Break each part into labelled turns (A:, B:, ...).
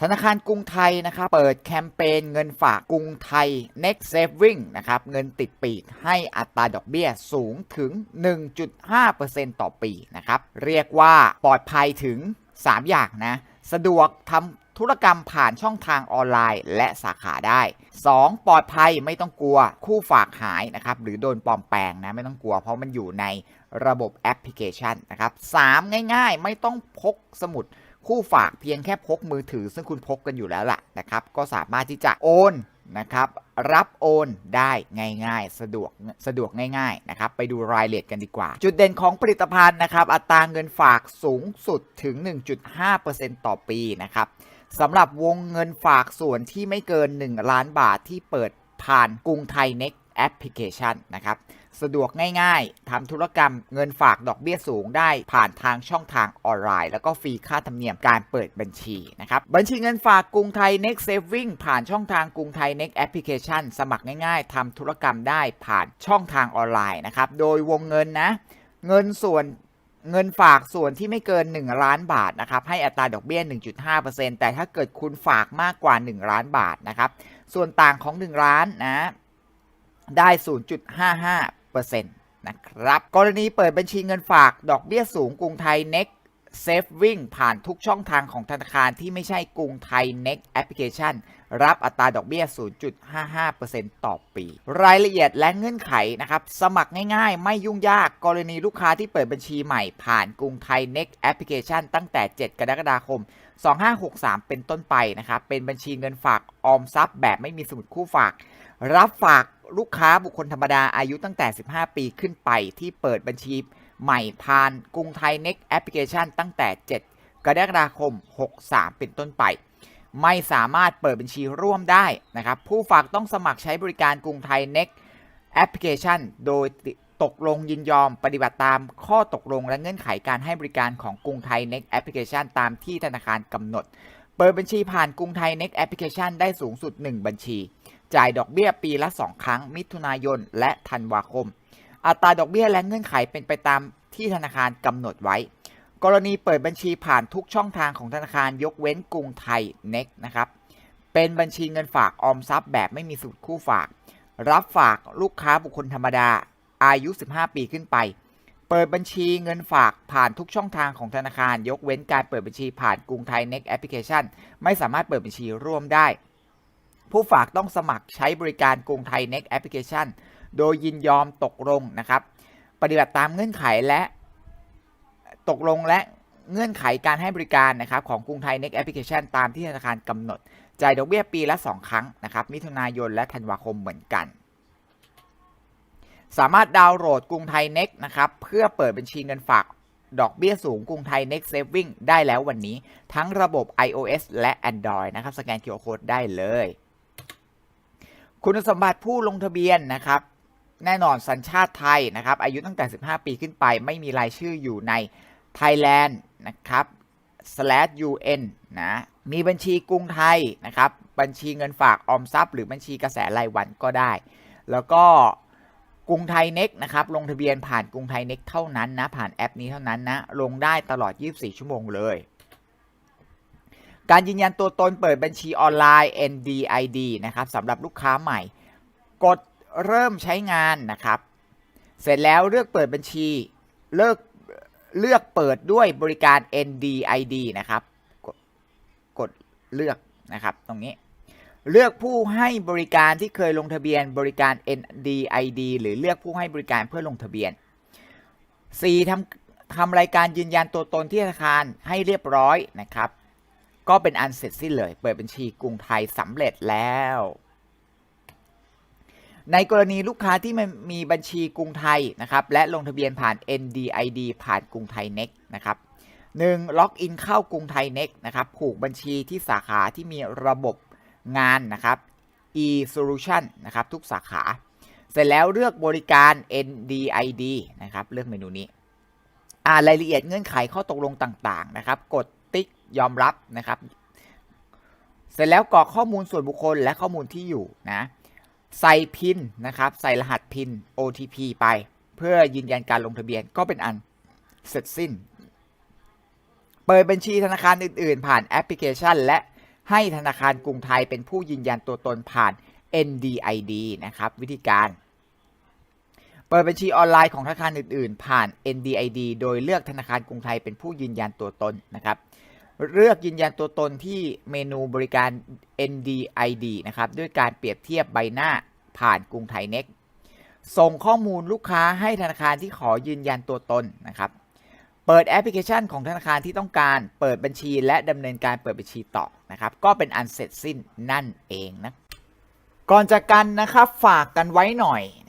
A: ธนาคารกรุงไทยนะครับเปิดแคมเปญเงินฝากกรุงไทย Next Saving นะครับเงินติดปีกให้อัตราดอกเบี้ยสูงถึง 1.5%ต่อปีนะครับเรียกว่าปลอดภัยถึง 3 อย่างนะ สะดวกทำธุรกรรมผ่านช่องทางออนไลน์และสาขาได้ 2. ปลอดภัยไม่ต้องกลัวคู่ฝากหายนะครับหรือโดนปลอมแปลงนะไม่ต้องกลัวเพราะมันอยู่ในระบบแอปพลิเคชันนะครับ 3. ง่าย ๆ ไม่ต้องพกสมุด คู่ฝากเพียงแค่พกมือถือ ซึ่งคุณพกกันอยู่แล้วล่ะนะครับ ก็สามารถที่จะโอนนะครับ รับโอนได้ง่ายๆ สะดวกสะดวกง่ายๆนะครับ ไปดูรายละเอียดกันดีกว่า จุดเด่นของผลิตภัณฑ์นะครับ อัตราเงินฝากสูงสุดถึง 1.5%ต่อปีนะครับสำหรับวงเงินฝากส่วนที่ไม่เกิน 1 ล้านบาทที่เปิดผ่านกรุงไทยเน็ก Next Application นะครับสะดวกง่ายๆทำธุรกรรมเงินฝากดอกเบี้ยสูงได้ผ่านทางช่องทางออนไลน์ แล้วก็ฟรีค่าธรรมเนียมการเปิดบัญชีนะครับบัญชีเงินฝากกรุงไทย Next Saving ผ่านช่องทางกรุงไทย Next Application สมัครง่ายๆทำธุรกรรมได้ผ่านช่องทางออนไลน์นะครับโดยวงเงินนะเงินส่วนเงินฝากส่วนที่ไม่เกิน 1 ล้านบาทนะครับให้อัตราดอกเบี้ย 1.5%แต่ถ้าเกิดคุณฝากมากกว่า 1 ล้านบาทนะครับส่วนต่างของ 1 ล้านนะ ได้ 0.55%นะครับ กรณีเปิดบัญชีเงินฝากดอกเบี้ยสูงกรุงไทย Next Saving ผ่านทุกช่องทางของธนาคารที่ไม่ใช่กรุงไทย Next Application รับอัตราดอกเบี้ย 0.55%ต่อปี รายละเอียดและเงื่อนไขนะครับ สมัครง่ายๆ ไม่ยุ่งยาก กรณีลูกค้าที่เปิดบัญชีใหม่ผ่านกรุงไทย Next Application ตั้งแต่ 7 กรกฎาคม 2563 เป็นต้นไปนะครับ เป็นบัญชีเงินฝากออมทรัพย์แบบไม่มีสมุดคู่ฝาก รับฝากลูกค้าบุคคลธรรมดาอายุตั้งแต่ 15 ปีขึ้นไปที่เปิดบัญชีใหม่ผ่านกรุงไทย Next Application ตั้งแต่ 7 กรกฎาคม 63 เป็นต้นไป ไม่สามารถเปิดบัญชีร่วมได้นะครับ ผู้ฝากต้องสมัครใช้บริการกรุงไทย Next Application โดยตกลงยินยอมปฏิบัติตามข้อตกลงและเงื่อนไขการให้บริการของกรุงไทย Next Application ตามที่ธนาคารกำหนด เปิดบัญชีผ่านกรุงไทย Next Application ได้สูงสุด 1 บัญชี จ่ายดอกเบี้ยปีละ 2 ครั้ง มิถุนายน และธันวาคม อัตราดอกเบี้ยและเงื่อนไขเป็นไปตามที่ธนาคารกำหนดไว้ กรณีเปิดบัญชีผ่านทุกช่องทางของธนาคารยกเว้นกรุงไทย Next นะครับ เป็นบัญชีเงินฝากออมทรัพย์แบบไม่มีสูตรคู่ฝาก รับฝากลูกค้าบุคคลธรรมดา อายุ 15 ปีขึ้นไป เปิดบัญชีเงินฝากผ่านทุกช่องทางของธนาคาร ยกเว้นการเปิดบัญชีผ่านกรุงไทย Next Application ไม่สามารถเปิดบัญชีร่วมได้ ผู้ฝากต้องสมัครใช้บริการกรุงไทย Next Application โดยยินยอมตกลงนะครับ ปฏิบัติตามเงื่อนไขและตกลงและเงื่อนไขการให้บริการนะครับของกรุงไทย Next Application ตามที่ธนาคารกำหนด จ่ายดอกเบี้ยปีละ 2 ครั้งนะครับ มิถุนายนและธันวาคมเหมือนกัน สามารถดาวน์โหลดกรุงไทย Next นะครับ เพื่อเปิดบัญชีเงินฝากดอกเบี้ยสูงกรุงไทย Next Saving ได้แล้ววันนี้ ทั้งระบบ iOS และ Android นะครับ สแกน QR Code ได้เลย คุณสมบัติผู้ลงทะเบียนนะครับ แน่นอนสัญชาติไทยนะครับ อายุตั้งแต่ 15 ปีขึ้นไป ไม่มีรายชื่ออยู่ใน Thailand นะครับ slash un นะมีบัญชีกรุงไทยนะครับ บัญชีเงินฝากออมทรัพย์ หรือบัญชีกระแสรายวันก็ได้ แล้วก็กรุงไทยเน็กนะครับ ลงทะเบียนผ่านกรุงไทยเน็กเท่านั้นนะ ผ่านแอปนี้เท่านั้นนะ ลงได้ตลอด 24 ชั่วโมงเลย การยืนยันตัวตนเปิดบัญชีออนไลน์ NDID นะครับสำหรับลูกค้าใหม่ กดเริ่มใช้งานนะครับ เสร็จแล้วเลือกเปิดบัญชีเลือกเลือกเปิดด้วยบริการ NDID นะครับ กดกดเลือกนะครับตรงนี้ เลือกผู้ให้บริการที่เคยลงทะเบียนบริการ NDID หรือเลือกผู้ให้บริการเพื่อลงทะเบียน 4. ทำทำรายการยืนยันตัวตนที่ธนาคารให้เรียบร้อยนะครับ ก็เป็นอันเสร็จสิ้นเลย เปิดบัญชีกรุงไทยสำเร็จแล้ว ในกรณีลูกค้าที่มันมีบัญชีกรุงไทยนะครับ และลงทะเบียนผ่าน NDID ผ่านกรุงไทย Next นะครับ 1. ล็อกอินเข้ากรุงไทย Next นะครับผูกบัญชีที่สาขาที่มีระบบงานนะครับ e-solution นะครับ ทุกสาขา เสร็จแล้วเลือกบริการ NDID นะครับ เลือกเมนูนี้อ่านรายละเอียดเงื่อนไขข้อตกลงต่าง ๆ นะครับ กด ติ๊กยอมรับนะครับ เสร็จแล้วกรอกข้อมูลส่วนบุคคลและข้อมูลที่อยู่นะใส่พินนะครับ ใส่รหัสพิน OTP ไป เพื่อยืนยันการลงทะเบียนก็เป็นอันเสร็จสิ้น เปิดบัญชีธนาคารอื่น ๆ ผ่านแอปพลิเคชัน และให้ธนาคารกรุงไทยเป็นผู้ยืนยันตัวตนผ่าน NDID นะครับ วิธีการ เปิดบัญชีออนไลน์ของธนาคารอื่น ๆ ผ่าน NDID โดยเลือกธนาคารกรุงไทยเป็นผู้ยืนยันตัวตนนะครับ เลือกยืนยันตัวตนที่เมนูบริการ NDID นะครับด้วยการเปรียบเทียบใบหน้าผ่านกรุงไทยเน็กส่งข้อมูลลูกค้าให้ธนาคารที่ขอยืนยันตัวตนนะครับ เปิดแอปพลิเคชันของธนาคารที่ต้องการ เปิดบัญชีและดำเนินการเปิดบัญชีต่อนะครับ ก็เป็นอันเสร็จสิ้นนั่นเองนะ ก่อนจากกันนะครับฝากกันไว้หน่อย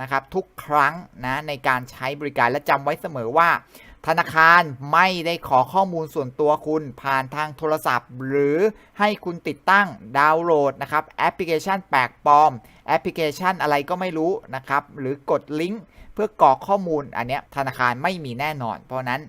A: นะครับทุกครั้งนะในการใช้บริการและจำไว้เสมอว่า ธนาคารไม่ได้ขอข้อมูลส่วนตัวคุณผ่านทางโทรศัพท์ หรือให้คุณติดตั้งดาวน์โหลดนะครับแอปพลิเคชันแปลกปลอม แอปพลิเคชันอะไรก็ไม่รู้นะครับหรือกดลิงก์เพื่อกรอกข้อมูลอันเนี้ยธนาคารไม่มีแน่นอน เพราะนั้น